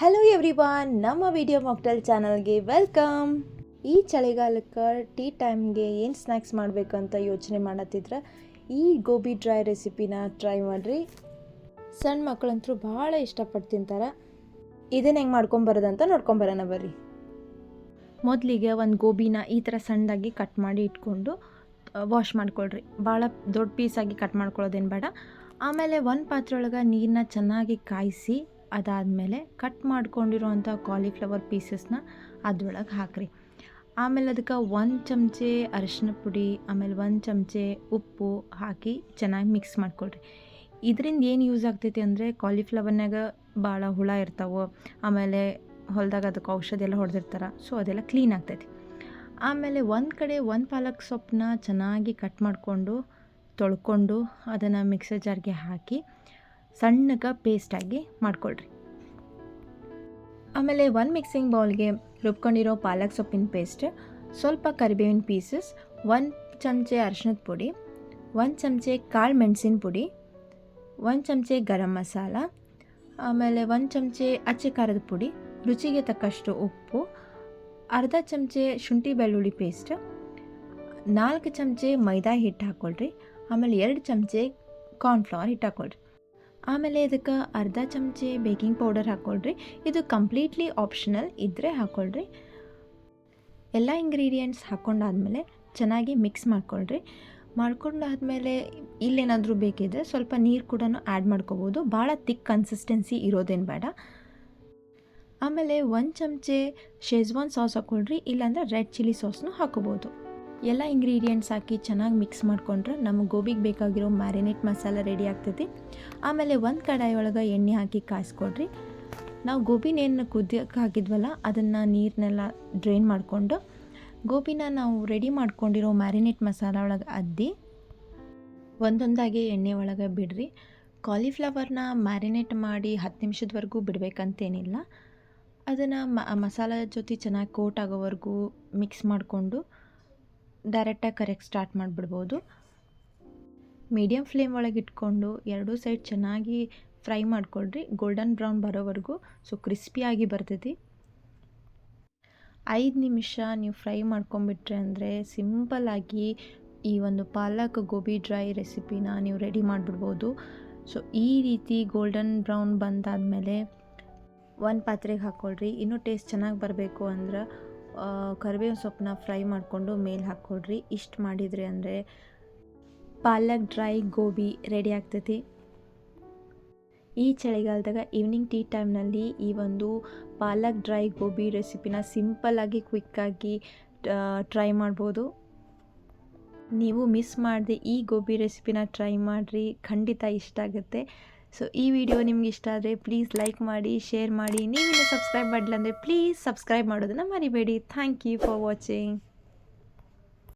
Hello everyone ನಮ್ಮ video mocktail ಚಾನಲ್ಗೆ welcome ಈ ಚಳಿಗಾಲಕ್ಕೆ ಟೀ ಟೈಮ್ಗೆ ಏನು ಸ್ನ್ಯಾಕ್ಸ್ ಮಾಡಬೇಕು ಅಂತ ಯೋಚನೆ ಮಾಡತ್ತಿದ್ರೆ, ಈ ಗೋಬಿ ಡ್ರೈ ರೆಸಿಪಿನ ಟ್ರೈ ಮಾಡಿರಿ. ಸಣ್ಣ ಮಕ್ಕಳಂತೂ ಭಾಳ ಇಷ್ಟಪಟ್ಟು ತಿಂತಾರೆ. ಇದನ್ನು ಹೆಂಗೆ ಮಾಡ್ಕೊಂಬರೋದಂತ ನೋಡ್ಕೊಂಬರೋಣ ಬರ್ರಿ. ಮೊದಲಿಗೆ ಒಂದು ಗೋಬಿನ ಈ ಥರ ಸಣ್ಣದಾಗಿ ಕಟ್ ಮಾಡಿ ಇಟ್ಕೊಂಡು ವಾಶ್ ಮಾಡ್ಕೊಳ್ರಿ. ಭಾಳ ದೊಡ್ಡ ಪೀಸಾಗಿ ಕಟ್ ಮಾಡ್ಕೊಳ್ಳೋದೇನು ಬೇಡ. ಆಮೇಲೆ ಒಂದು ಪಾತ್ರೆ ಒಳಗೆ ನೀರನ್ನ ಚೆನ್ನಾಗಿ ಕಾಯಿಸಿ ಅದಾದಮೇಲೆ ಕಟ್ ಮಾಡ್ಕೊಂಡಿರೋಂಥ ಕಾಲಿಫ್ಲವರ್ ಪೀಸಸ್ನ ಅದ್ರೊಳಗೆ ಹಾಕ್ರಿ. ಆಮೇಲೆ ಅದಕ್ಕೆ ಒಂದು ಚಮಚೆ ಅರಿಶಿನ ಪುಡಿ, ಆಮೇಲೆ ಒಂದು ಚಮಚೆ ಉಪ್ಪು ಹಾಕಿ ಚೆನ್ನಾಗಿ ಮಿಕ್ಸ್ ಮಾಡ್ಕೊಳ್ರಿ. ಇದರಿಂದ ಏನು ಯೂಸ್ ಆಗ್ತೈತಿ ಅಂದರೆ ಕಾಲಿಫ್ಲವರ್ನಾಗ ಭಾಳ ಹುಳ ಇರ್ತಾವೆ, ಆಮೇಲೆ ಹೊಲದಾಗ ಅದಕ್ಕೆ ಔಷಧಿ ಎಲ್ಲ ಹೊಡೆದಿರ್ತಾರೆ ಸೊ ಅದೆಲ್ಲ ಕ್ಲೀನ್ ಆಗ್ತೈತಿ. ಆಮೇಲೆ ಒಂದು ಕಡೆ ಒಂದು ಪಾಲಕ್ ಸೊಪ್ಪನ್ನ ಚೆನ್ನಾಗಿ ಕಟ್ ಮಾಡಿಕೊಂಡು ತೊಳ್ಕೊಂಡು ಅದನ್ನು ಮಿಕ್ಸರ್ ಜಾರ್ಗೆ ಹಾಕಿ ಸಣ್ಣಗೆ ಪೇಸ್ಟಾಗಿ ಮಾಡ್ಕೊಳ್ರಿ. ಆಮೇಲೆ ಒಂದು ಮಿಕ್ಸಿಂಗ್ ಬೌಲ್ಗೆ ರುಬ್ಕೊಂಡಿರೋ ಪಾಲಕ್ ಸೊಪ್ಪಿನ ಪೇಸ್ಟ್ ಸ್ವಲ್ಪ ಕರಿಬೇವಿನ ಪೀಸಸ್ ಒಂದು ಚಮಚೆ ಅರ್ಶಿನದ ಪುಡಿ ಒಂದು ಚಮಚೆ ಕಾಳು ಮೆಣಸಿನ ಪುಡಿ ಒಂದು ಚಮಚೆ ಗರಂ ಮಸಾಲ, ಆಮೇಲೆ ಒಂದು ಚಮಚೆ ಅಚ್ಚೆ ಖಾರದ ಪುಡಿ, ರುಚಿಗೆ ತಕ್ಕಷ್ಟು ಉಪ್ಪು, ಅರ್ಧ ಚಮಚೆ ಶುಂಠಿ ಬೆಳ್ಳುಳ್ಳಿ ಪೇಸ್ಟ್ ನಾಲ್ಕು ಚಮಚೆ ಮೈದಾ ಹಿಟ್ಟು ಹಾಕ್ಕೊಳ್ರಿ ಆಮೇಲೆ ಎರಡು ಚಮಚೆ ಕಾರ್ನ್ಫ್ಲವರ್ ಹಿಟ್ಟು ಹಾಕ್ಕೊಳ್ರಿ ಆಮೇಲೆ ಇದಕ್ಕೆ ಅರ್ಧ ಚಮಚೆ ಬೇಕಿಂಗ್ ಪೌಡರ್ ಹಾಕ್ಕೊಳ್ರಿ. ಇದು ಕಂಪ್ಲೀಟ್ಲಿ ಆಪ್ಷನಲ್ ಇದ್ದರೆ ಹಾಕ್ಕೊಳ್ರಿ. ಎಲ್ಲ ಇಂಗ್ರೀಡಿಯೆಂಟ್ಸ್ ಹಾಕ್ಕೊಂಡಾದ್ಮೇಲೆ ಚೆನ್ನಾಗಿ ಮಿಕ್ಸ್ ಮಾಡ್ಕೊಳ್ರಿ. ಮಾಡ್ಕೊಂಡಾದ್ಮೇಲೆ ಇಲ್ಲೇನಾದರೂ ಬೇಕಿದ್ರೆ ಸ್ವಲ್ಪ ನೀರು ಕೂಡ ಆ್ಯಡ್ ಮಾಡ್ಕೋಬೋದು. ಭಾಳ ತಿಕ್ ಕನ್ಸಿಸ್ಟೆನ್ಸಿ ಇರೋದೇನು ಬೇಡ. ಆಮೇಲೆ ಒಂದು ಚಮಚೆ ಶೇಜ್ವಾನ್ ಸಾಸ್ ಹಾಕ್ಕೊಳ್ರಿ. ಇಲ್ಲಾಂದ್ರೆ ರೆಡ್ ಚಿಲ್ಲಿ ಸಾಸ್ನೂ ಹಾಕೋಬೋದು ಎಲ್ಲ ಇಂಗ್ರೀಡಿಯೆಂಟ್ಸ್ ಹಾಕಿ ಚೆನ್ನಾಗಿ ಮಿಕ್ಸ್ ಮಾಡ್ಕೊಂಡ್ರೆ ನಮ್ಮ ಗೋಬಿಗೆ ಬೇಕಾಗಿರೋ ಮ್ಯಾರಿನೇಟ್ ಮಸಾಲ ರೆಡಿ ಆಗ್ತೈತಿ. ಆಮೇಲೆ ಒಂದು ಕಡಾಯಿ ಒಳಗೆ ಎಣ್ಣೆ ಹಾಕಿ ಕಾಯಿಸ್ಕೊಡ್ರಿ. ನಾವು ಗೋಬಿನೇನು ಕುದಿಯೋಕೆ ಹಾಕಿದ್ವಲ್ಲ, ಅದನ್ನು ನೀರನ್ನೆಲ್ಲ ಡ್ರೈನ್ ಮಾಡಿಕೊಂಡು ಗೋಬಿನ ನಾವು ರೆಡಿ ಮಾಡ್ಕೊಂಡಿರೋ ಮ್ಯಾರಿನೇಟ್ ಮಸಾಲ ಒಳಗೆ ಅದ್ದಿ, ಒಂದೊಂದಾಗಿ ಎಣ್ಣೆ ಒಳಗೆ ಬಿಡ್ರಿ. ಕಾಲಿಫ್ಲವರ್ನ ಮ್ಯಾರಿನೇಟ್ ಮಾಡಿ ಹತ್ತು ನಿಮಿಷದವರೆಗೂ ಬಿಡಬೇಕಂತೇನಿಲ್ಲ. ಅದನ್ನು ಮಸಾಲ ಜೊತೆ ಚೆನ್ನಾಗಿ ಕೋಟ್ ಆಗೋವರೆಗೂ ಮಿಕ್ಸ್ ಮಾಡಿಕೊಂಡು ಡೈರೆಕ್ಟಾಗಿ ಕರೆಕ್ಟ್ ಸ್ಟಾರ್ಟ್ ಮಾಡಿಬಿಡ್ಬೋದು. ಮೀಡಿಯಮ್ ಫ್ಲೇಮ್ ಒಳಗೆ ಇಟ್ಕೊಂಡು ಎರಡೂ ಸೈಡ್ ಚೆನ್ನಾಗಿ ಫ್ರೈ ಮಾಡ್ಕೊಳ್ರಿ. ಗೋಲ್ಡನ್ ಬ್ರೌನ್ ಬರೋವರೆಗೂ ಸೊ ಕ್ರಿಸ್ಪಿಯಾಗಿ ಬರ್ತೈತಿ. ಐದು ನಿಮಿಷ ನೀವು ಫ್ರೈ ಮಾಡ್ಕೊಂಬಿಟ್ರೆ ಅಂದರೆ ಸಿಂಪಲ್ಲಾಗಿ ಈ ಒಂದು ಪಾಲಕ್ ಗೋಬಿ ಡ್ರೈ ರೆಸಿಪಿನ ನೀವು ರೆಡಿ ಮಾಡಿಬಿಡ್ಬೋದು. ಸೊ ಈ ರೀತಿ ಗೋಲ್ಡನ್ ಬ್ರೌನ್ ಬಂದಾದಮೇಲೆ ಒಂದು ಪಾತ್ರೆಗೆ ಹಾಕ್ಕೊಳ್ರಿ ಇನ್ನೂ ಟೇಸ್ಟ್ ಚೆನ್ನಾಗಿ ಬರಬೇಕು ಅಂದ್ರೆ ಕರಿಬೇವಿನ ಸೊಪ್ಪನ್ನ ಫ್ರೈ ಮಾಡಿಕೊಂಡು ಮೇಲೆ ಹಾಕ್ಕೊಡ್ರಿ. ಇಷ್ಟು ಮಾಡಿದ್ರಿ ಅಂದರೆ ಪಾಲಕ್ ಡ್ರೈ ಗೋಬಿ ರೆಡಿ ಆಗ್ತೈತಿ. ಈ ಚಳಿಗಾಲದಾಗ ಈವ್ನಿಂಗ್ ಟೀ ಟೈಮ್ನಲ್ಲಿ ಈ ಒಂದು ಪಾಲಕ್ ಡ್ರೈ ಗೋಬಿ ರೆಸಿಪಿನ ಸಿಂಪಲ್ಲಾಗಿ ಕ್ವಿಕ್ಕಾಗಿ ಟ್ರೈ ಮಾಡ್ಬೋದು. ನೀವು ಮಿಸ್ ಮಾಡದೆ ಈ ಗೋಬಿ ರೆಸಿಪಿನ ಟ್ರೈ ಮಾಡಿರಿ. ಖಂಡಿತ ಇಷ್ಟ ಆಗುತ್ತೆ. ಸೊ ಈ ವಿಡಿಯೋ ನಿಮ್ಗೆ ಇಷ್ಟ ಆದರೆ ಪ್ಲೀಸ್ ಲೈಕ್ ಮಾಡಿ ಶೇರ್ ಮಾಡಿ. ನೀವಿನ್ನೂ ಸಬ್ಸ್ಕ್ರೈಬ್ ಮಾಡಲಿಲ್ಲ ಅಂದರೆ ಪ್ಲೀಸ್ ಸಬ್ಸ್ಕ್ರೈಬ್ ಮಾಡೋದನ್ನು ಮರಿಬೇಡಿ. Thank you for watching